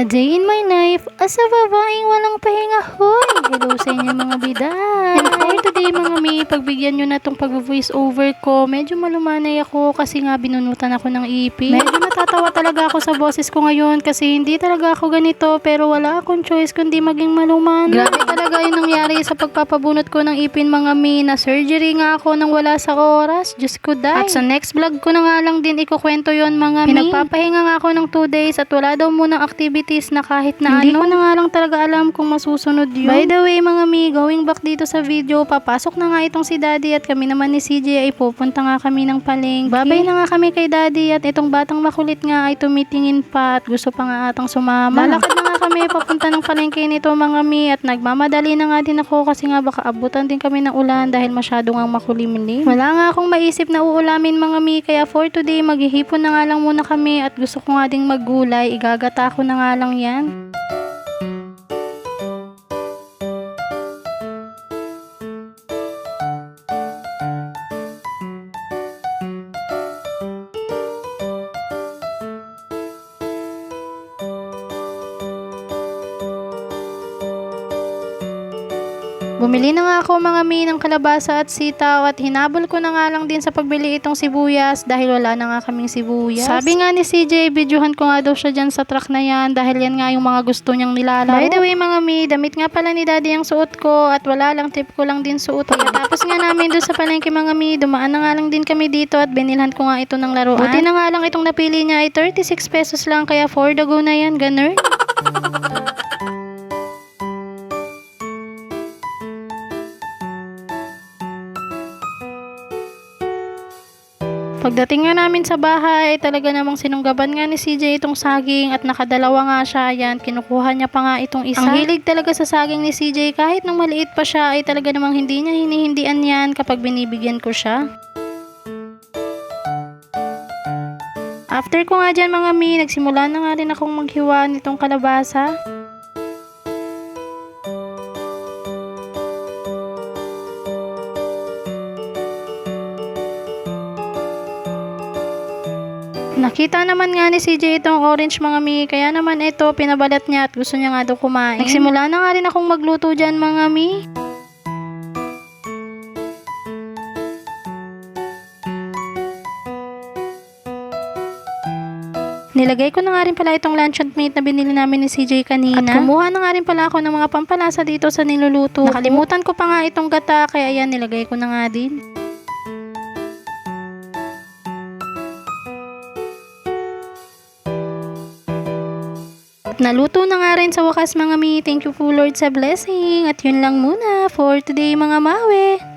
A day in my life, as a babaeng walang pahinga, hoy! Hello sa inyo mga biday! And for today mga mi, pagbigyan nyo na tong pag-voice over ko, medyo malumanay ako kasi nga binunutan ako ng ipin. Medyo natatawa talaga ako sa boses ko ngayon kasi hindi talaga ako ganito pero wala akong choice kundi maging maluman. Grabe yung nangyari sa pagpapabunot ko ng ipin mga mi, na surgery nga ako nang wala sa oras. Diyos ko dahil. At sa next vlog ko na nga lang din ikukwento yon mga mi. Pinagpapahinga nga ako ng 2 days at wala daw munang activities na kahit na Hindi ano. ko na nga lang talaga alam kung masusunod yun. By the way mga mi, going back dito sa video, papasok na nga itong si daddy at kami naman ni CJ ay pupunta nga kami ng palengke. Babay na nga kami kay daddy at itong batang makulit nga ay tumitingin pa at gusto pa nga atang sumama. Lalakad kami papunta ng palengke nito mga mi at nagmamadali na nga din ako kasi nga baka abutan din kami ng ulan dahil masyado nga makulimlim. Wala nga akong maisip na uulamin mga mi kaya for today maghihipon na nga lang muna kami at gusto ko nga ding maggulay. Igagata ko na nga lang yan. Bumili na nga ako mga mi ng kalabasa at sitaw at hinabol ko na nga lang din sa pagbili itong sibuyas dahil wala na nga kaming sibuyas. Sabi nga ni CJ, videohan ko nga daw siya dyan sa truck na yan dahil yan nga yung mga gusto niyang nilalaro. By the way mga mi, damit nga pala ni daddy ang suot ko at wala lang tip ko lang din suot. Kaya tapos nga namin doon sa palengke mga mi, dumaan na nga lang din kami dito at binilhan ko nga ito ng laruan. Buti na nga lang itong napili niya ay 36 pesos lang kaya for the go na yan, ganun. Pagdating nga namin sa bahay, talaga namang sinunggaban nga ni CJ itong saging at nakadalawa nga siya yan. Kinukuha niya pa nga itong isa. Ang hilig talaga sa saging ni CJ kahit nung maliit pa siya ay talaga namang hindi niya hinihindian yan kapag binibigyan ko siya. After ko nga dyan mga mi, nagsimula na nga rin akong maghiwa nitong kalabasa. Nakita naman nga ni CJ itong orange mga mi, kaya naman ito pinabalat niya at gusto niya nga daw kumain. Nagsimula na nga rin akong magluto dyan mga mi. Nilagay ko na nga rin pala itong luncheon meat na binili namin ni CJ kanina. At kumuha na nga rin pala ako ng mga pampalasa dito sa niluluto. Nakalimutan ko pa nga itong gata, kaya yan nilagay ko na nga din. Naluto na nga rin sa wakas mga mi. Thank you po Lord sa blessing. At yun lang muna for today mga mawe.